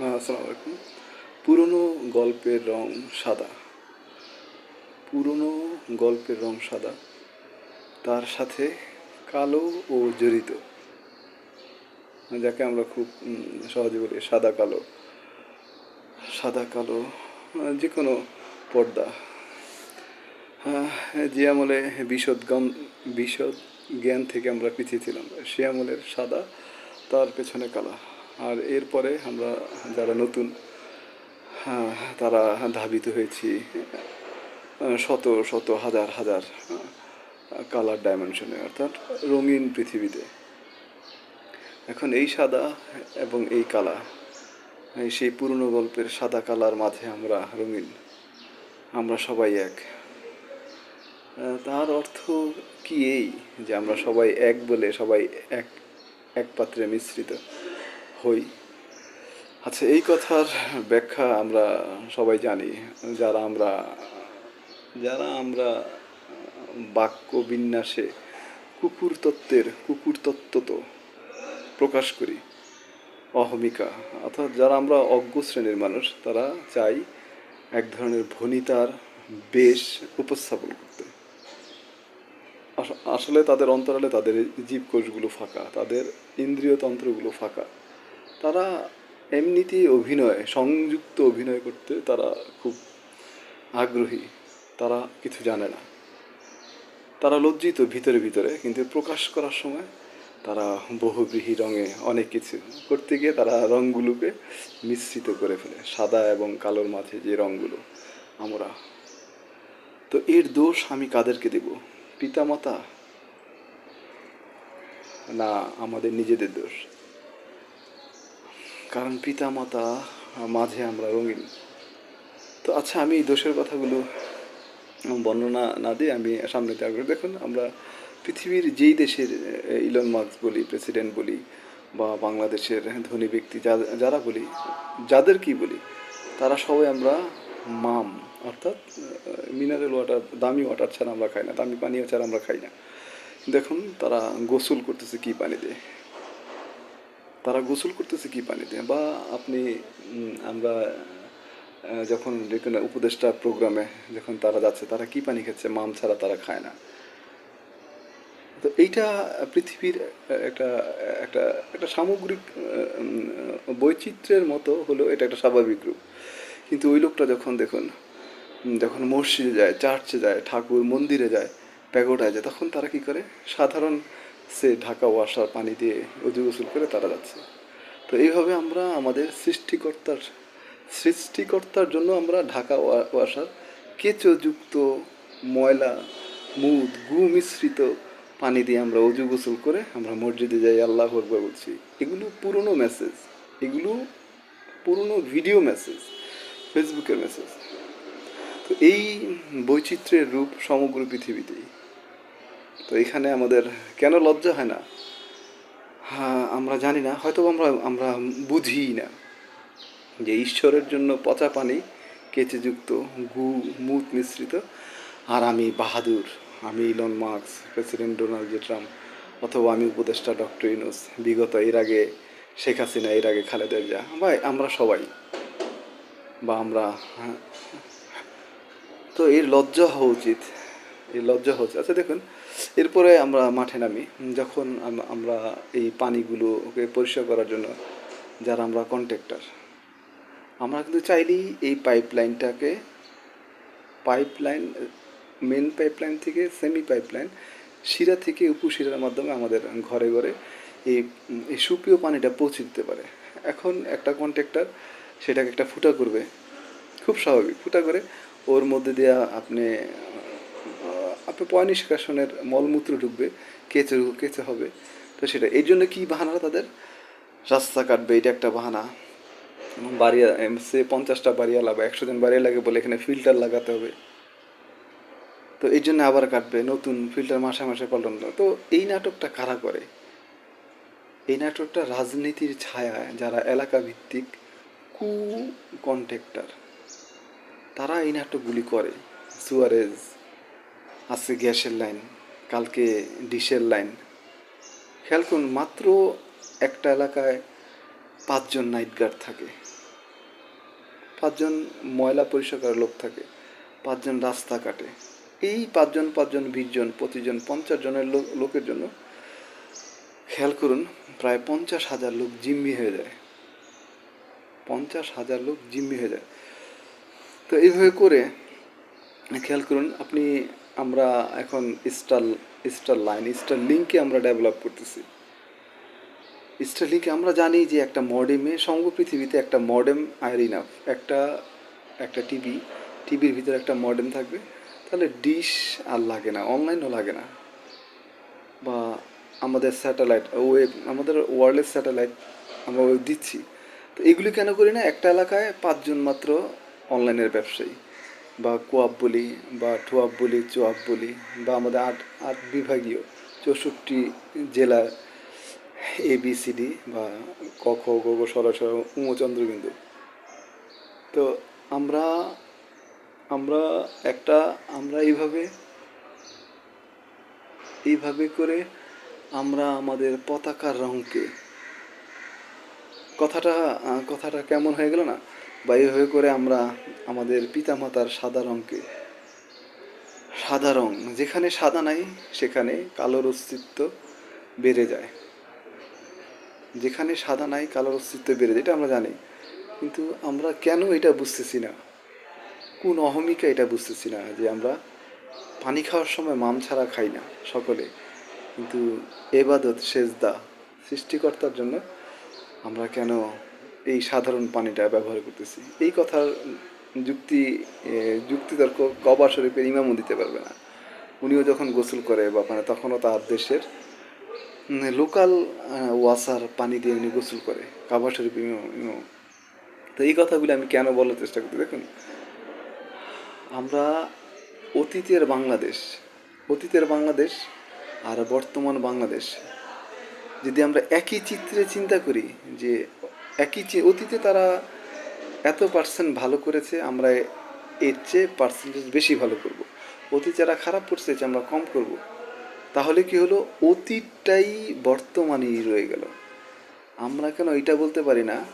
আসসালামু আলাইকুম পুরনো গল্পের রং সাদা। পুরনো গল্পের রং সাদা। তার সাথে কালো ও জড়িত। যাকে আমরা খুব সহজে বলি সাদা কালো। সাদা কালো যে কোনো পর্দা। যে আমলে বিশদ জ্ঞান বিশদ জ্ঞান থেকে আমরা পিছিয়ে ছিলাম, সে আমলের সাদা, তার পেছনে কালা। আর এরপরে আমরা যারা নতুন হ্যাঁ, তারা ধাবিত হয়েছি শত শত হাজার হাজার কালার ডাইমেনশনে অর্থাৎ রঙিন পৃথিবীতে। এখন এই সাদা এবং এই কালা সেই পুরনো গল্পের সাদা কালার মাঝে আমরা রঙিন আমরা সবাই এক। তার অর্থ কি এই যে আমরা সবাই এক বলে সবাই এক এক পাত্রে মিশ্রিত? হই। আচ্ছা এই কথার ব্যাখ্যা আমরা সবাই জানি। যারা আমরা যারা আমরা বাক্য বিন্যাসে কুকুর তত্ত্বের, কুকুর তত্ত্ব তো প্রকাশ করি, অহমিকা। অর্থাৎ যারা আমরা অজ্ঞ শ্রেণির মানুষ, তারা চাই এক ধরনের ভনিতার বেশ উপস্থাপন করতে। আস- আসলে তাদের অন্তরালে তাদের জীবকোষগুলো ফাঁকা, তাদের ইন্দ্রিয় তন্ত্রগুলো ফাঁকা। তারা এমনিতেই অভিনয়, সংযুক্ত অভিনয় করতে তারা খুব আগ্রহী। তারা কিছু জানে না। তারা লজ্জিত ভিতরে ভিতরে, কিন্তু প্রকাশ করার সময় তারা বহুব্রীহী রঙে অনেক কিছু করতে গিয়ে তারা রঙগুলোকে মিশ্রিত করে ফেলে, সাদা এবং কালোর মাঝে যে রঙগুলো আমরা। তো এর দোষ আমি কাদেরকে দেব? পিতামাতা? না, আমাদের নিজেদের দোষ। কারণ পিতামাতা মাঝে আমরা রঙিন। তো আচ্ছা আমি এই দোষের কথাগুলো বর্ণনা না দিয়ে আমি সামনেতে আগ্রহ। দেখুন, আমরা পৃথিবীর যেই দেশের ইলন মার্কস বলি প্রেসিডেন্ট বলি, বা বাংলাদেশের ধনী ব্যক্তি যা- যারা বলি যাদের কি বলি, তারা সবাই আমরা মাম, অর্থাৎ মিনারেল ওয়াটার দামি ওয়াটার ছাড়া আমরা খাই না, দামি পানীয় ছাড়া আমরা খাই না। দেখুন, তারা গোসল করতেছে কি পানি দিয়ে তারা গোসল করতেছে কি পানি দিয়ে বা আপনি আমরা যখন যে কোনো উপদেষ্টা প্রোগ্রামে যখন তারা যাচ্ছে, তারা কি পানি খাচ্ছে? মাম ছাড়া তারা খায় না। তো এইটা পৃথিবীর একটা একটা একটা সামগ্রিক বৈচিত্র্যের মতো হলো এটা একটা স্বাভাবিক রূপ। কিন্তু ওই লোকটা যখন দেখুন যখন মসজিদে যায়, চার্চে যায়, ঠাকুর মন্দিরে যায়, প্যাগোডায় যায়, তখন তারা কি করে? সাধারণ সে ঢাকা ওয়াসার পানি দিয়ে উজু গোসল করে তারা যাচ্ছে। তো এইভাবে আমরা আমাদের সৃষ্টিকর্তার সৃষ্টিকর্তার জন্য আমরা ঢাকা ওয়া- ওয়াসার কেঁচোযুক্ত ময়লা, মুদ গু মিশ্রিত পানি দিয়ে আমরা উজু গোসল করে আমরা মসজিদে যাই, আল্লাহ আকবার বলছি। এগুলো পুরনো মেসেজ এগুলো পুরনো ভিডিও মেসেজ ফেসবুকের মেসেজ তো এই বৈচিত্র্যের রূপ সমগ্র পৃথিবীতেই তো এখানে আমাদের কেন লজ্জা হয় না? হ্যাঁ আমরা জানি না হয়তো আমরা আমরা বুঝি না। যে ঈশ্বরের জন্য পচা পানি কেঁচেযুক্ত গু মুত মিশ্রিত আর আমি বাহাদুর। আমি Elon Musk president Donald Trump অথবা আমি উপদেষ্টা ডক্টর ইনুস বিগত এর আগে শেখ হাসিনা এর আগে খালেদা জিয়া। ভাই আমরা সবাই। বা আমরা হ্যাঁ, তো এর লজ্জা হওয়া উচিত। এর লজ্জা হচ্ছে আচ্ছা দেখুন এরপরে আমরা মাঠে নামি। যখন আমরা এই পানিগুলোকে পরিষ্কার করার জন্য যারা আমরা কন্ট্রাক্টর আমরা কিন্তু চাইলেই এই পাইপলাইনটাকে পাইপলাইন মেন পাইপলাইন থেকে সেমি পাইপলাইন শিরা থেকে উপশিরার মাধ্যমে আমাদের ঘরে ঘরে এই এই সুপ্রিয় পানিটা পৌঁছে দিতে পারে। এখন একটা কন্ট্রাক্টর সেটাকে একটা ফুটা করবে। খুব স্বাভাবিক। ফুটা করে ওর মধ্যে দেওয়া আপনি আপনার পয় নিষ্কাশনের মলমূত্র ঢুকবে, কেঁচে কেঁচে হবে। তো সেটা এই জন্য কী বাহানা তাদের? রাস্তা কাটবে, এটা একটা বাহানা। বাড়িয়া সে পঞ্চাশটা বাড়িয়ালা বা একশো জন বাড়িয়া লাগে বলে এখানে ফিল্টার লাগাতে হবে। তো এই জন্য আবার কাটবে, নতুন ফিল্টার মাসে মাসে পাল্টানো। তো এই নাটকটা কারা করে? এই নাটকটা রাজনীতির ছায়ায় যারা এলাকা ভিত্তিক কু কন্ট্রাক্টর তারা এই নাটকগুলি করে। সুয়ারেজ আজকে গ্যাসের লাইন, কালকে ডিশের লাইন। খেয়াল করুন, মাত্র একটা এলাকায় পাঁচজন নাইট গার্ড থাকে। পাঁচজন ময়লা পরিষ্কার লোক থাকে, পাঁচজন রাস্তা কাটে। এই পাঁচজন পাঁচজন, বিশজন প্রতিজন পঞ্চাশ জনের লোক লোকের জন্য খেয়াল করুন, প্রায় পঞ্চাশ হাজার লোক জিম্মি হয়ে যায়। পঞ্চাশ হাজার লোক জিম্মি হয়ে যায়। তো এইভাবে করে, খেয়াল করুন, আপনি আমরা এখন স্টার স্টার লাইন স্টার লিঙ্কে আমরা ডেভেলপ করতেছি। স্টার লিঙ্কে আমরা জানি যে একটা মডেমে সমগ্র পৃথিবীতে একটা মডেম আয়ের ইনাফ একটা একটা টিভি টিভির ভিতরে একটা মডেম থাকবে। তাহলে ডিশ আর লাগে না অনলাইনও লাগে না। বা আমাদের স্যাটেলাইট ওয়েব আমাদের ওয়ার্ল্ডের স্যাটেলাইট আমরা ওয়েব দিচ্ছি। তো এগুলি কেন করি না? একটা এলাকায় পাঁচজন মাত্র অনলাইনের ব্যবসায়ী। বা কোয়াব বলি, বা ঠোয়াব বলি, চোয়াব বলি, বা আমাদের আট আট বিভাগীয় চৌষট্টি জেলার এ বি সি ডি বা ক, খ, গ সরাসর উমচন্দ্রবিন্দু তো আমরা আমরা একটা, আমরা এইভাবে এইভাবে করে আমরা আমাদের পতাকার রঙকে কথাটা কথাটা কেমন হয়ে গেল না? বা এইভাবে করে আমরা আমাদের পিতামাতার সাদা রঙকে, সাদা রং, যেখানে সাদা নাই, সেখানে কালোর অস্তিত্ব বেড়ে যায়। যেখানে সাদা নাই, কালোর অস্তিত্ব বেড়ে যায়, এটা আমরা জানি। কিন্তু আমরা কেন এটা বুঝতেছি না? কোন অহমিকা এটা বুঝতেছি না যে আমরা পানি খাওয়ার সময় মাম ছাড়া খাই না সকলে। কিন্তু এবাদত, সেজদা সৃষ্টিকর্তার জন্য আমরা কেন এই সাধারণ পানিটা ব্যবহার করতেছি। এই কথার যুক্তি যুক্তিতর্ক কবা শরীফের ইমামও দিতে পারবে না। উনিও যখন গোসল করে বা মানে তখনও তার দেশের লোকাল ওয়াসার পানি দিয়ে উনি গোসল করে কাবা শরীফ ইমাম। তো এই কথাগুলি আমি কেন বলার চেষ্টা করতে, দেখুন, আমরা অতীতের বাংলাদেশ অতীতের বাংলাদেশ আর বর্তমান বাংলাদেশ, যদি আমরা একই চিত্রে চিন্তা করি যে একই চি- অতীতে তারা এত পার্সেন্ট ভালো করেছে, আমরা এর চেয়ে পার্সেন্টেজ বেশি ভালো করব। অতীত যারা খারাপ করছে, যে আমরা কম করব, তাহলে কি হলো? অতীতটাই বর্তমানেই রয়ে গেল। আমরা কেন এটা বলতে পারি না?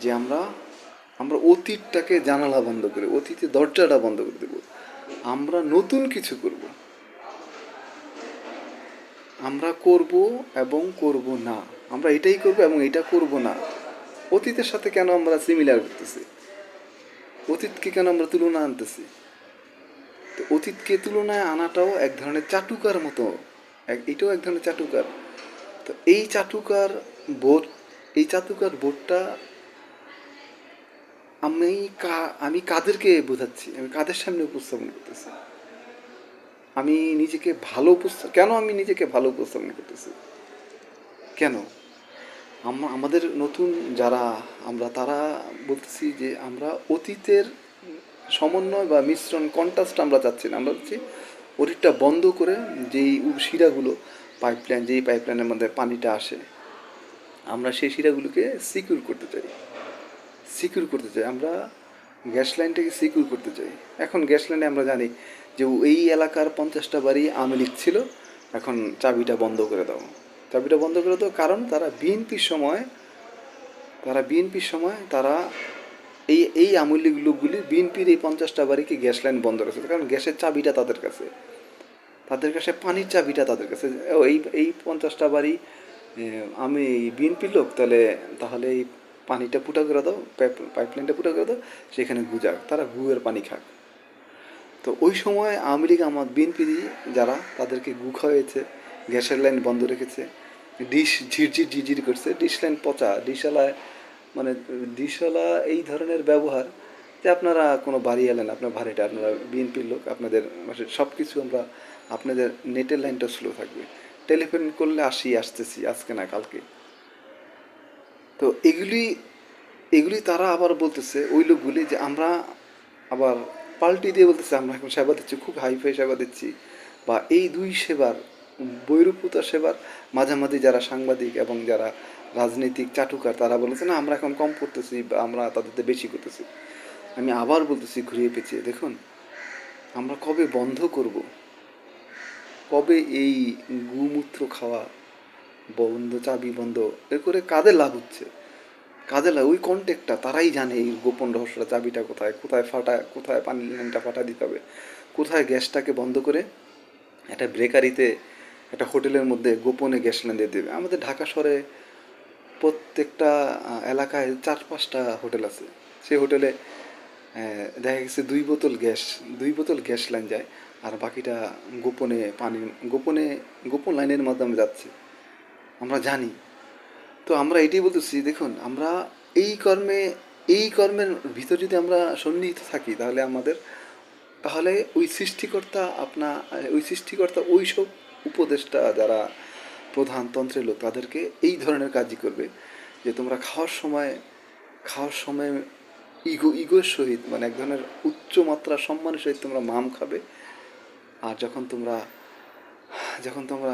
যে আমরা আমরা অতীতটাকে জানালা বন্ধ করে, অতীতে দরজাটা বন্ধ করে দেব। আমরা নতুন কিছু করব। আমরা করব এবং করব না। আমরা এটাই করব এবং এটা করব না। অতীতের সাথে কেন আমরা সিমিলার করতেছি? অতীতকে কেন আমরা তুলনা আনতেছি? তো অতীতকে তুলনায় আনাটাও এক ধরনের চাটুকার মতো, এক- এটাও এক ধরনের চাটুকার। তো এই চাটুকার বোধ, এই চাটুকার বোধটা আমি কা, আমি কাদেরকে বোঝাচ্ছি? আমি কাদের সামনে উপস্থাপন করতেছি? আমি নিজেকে ভালো উপস্থাপন কেন আমি নিজেকে ভালো উপস্থাপন করতেছি? কেন? আমাদের নতুন যারা আমরা, তারা বলতেছি যে আমরা অতীতের সমন্বয় বা মিশ্রণ কন্ট্রাস্ট আমরা চাচ্ছি না। আমরা চাচ্ছি অতীতটা বন্ধ করে যেই শিরাগুলো পাইপলাইন যেই পাইপলাইনের মধ্যে পানিটা আসে, আমরা সেই শিরাগুলোকে সিকিউর করতে চাই। সিকিউর করতে চাই। আমরা গ্যাস লাইনটাকে সিকিউর করতে চাই। এখন গ্যাস লাইনে আমরা জানি যে এই এলাকার পঞ্চাশটা বাড়ি লীগ ছিল, এখন চাবিটা বন্ধ করে দাও। চাবিটা বন্ধ করে দাও, কারণ তারা বিএনপির সময়, তারা বিএনপির সময় তারা এই এই আওয়ামী লীগ লোকগুলি বিএনপির এই পঞ্চাশটা বাড়িকে গ্যাস লাইন বন্ধ রেখেছে, কারণ গ্যাসের চাবিটা তাদের কাছে। তাদের কাছে পানির চাবিটা তাদের কাছে। এই এই পঞ্চাশটা বাড়ি আমি বিএনপির লোক, তাহলে তাহলে এই পানিটা ফুটা করে দাও, পাইপ, পাইপলাইনটা ফুটা করে দাও, সেখানে গুজাক তারা গুয়ের পানি খাক। তো ওই সময় লীগ আমার বিএনপি যারা, তাদেরকে গু খাওয়াইছে, গ্যাসের লাইন বন্ধ রেখেছে। ডিশ ঝিরঝির ঝিরঝির করছে, ডিশ লাইন পচা ডিশালায় মানে ডিশালা এই ধরনের ব্যবহার যে আপনারা কোনো বাড়ি এলেন, আপনার ভাড়িটা আপনারা বিএনপির লোক, আপনাদের সব কিছু আমরা আপনাদের নেটের লাইনটা স্লো থাকবে। টেলিফোন করলে আসি, আসতেছি, আজকে না কালকে। তো এগুলি এগুলি তারা আবার বলতেছে, ওই লোকগুলি যে আমরা আবার পাল্টি দিয়ে বলতেছে, আমরা এখন সেবা দিচ্ছি, খুব হাইফাই সেবা দিচ্ছি, বা এই দুই সেবার বৈরূপতা সেবার মাঝামাঝি যারা সাংবাদিক এবং যারা রাজনৈতিক চাটুকার, তারা বলেছে, না, আমরা এখন কম করতেছি আমরা তাদের বেশি করতেছি। আমি আবার বলতেছি, ঘুরিয়ে পেঁচিয়ে, দেখুন, আমরা কবে বন্ধ করব? কবে এই গুমূত্র খাওয়া বন্ধ, চাবি বন্ধ, এ করে কাদের লাভ হচ্ছে? কাজে লাগে ওই কন্টেক্টটা তারাই জানে এই গোপন রহস্যটা, চাবিটা কোথায় কোথায় ফাটা, কোথায় পানি লাইনটা ফাটা দিতে হবে, কোথায় গ্যাসটাকে বন্ধ করে একটা ব্রেকারিতে একটা হোটেলের মধ্যে গোপনে গ্যাস দিয়ে দেবে। আমাদের ঢাকা শহরে প্রত্যেকটা এলাকায় চার পাঁচটা হোটেল আছে। সেই হোটেলে দেখা গেছে দুই বোতল গ্যাস, দুই বোতল গ্যাস লাইন যায় আর বাকিটা গোপনে পানি, গোপনে, গোপন লাইনের মাধ্যমে যাচ্ছে। আমরা জানি। তো আমরা এটাই বলতেছি, দেখুন, আমরা এই কর্মে, এই কর্মের ভিতর যদি আমরা সন্নিহিত থাকি তাহলে আমাদের, তাহলে ওই সৃষ্টিকর্তা আপনা ওই সৃষ্টিকর্তা ওই সব উপদেষ্টা যারা প্রধান তন্ত্রের লোক, তাদেরকে এই ধরনের কাজই করবে যে তোমরা খাওয়ার সময় খাওয়ার সময় ইগো ইগোর সহিত মানে এক ধরনের উচ্চ মাত্রা সম্মানের সহিত তোমরা মাম খাবে। আর যখন তোমরা যখন তোমরা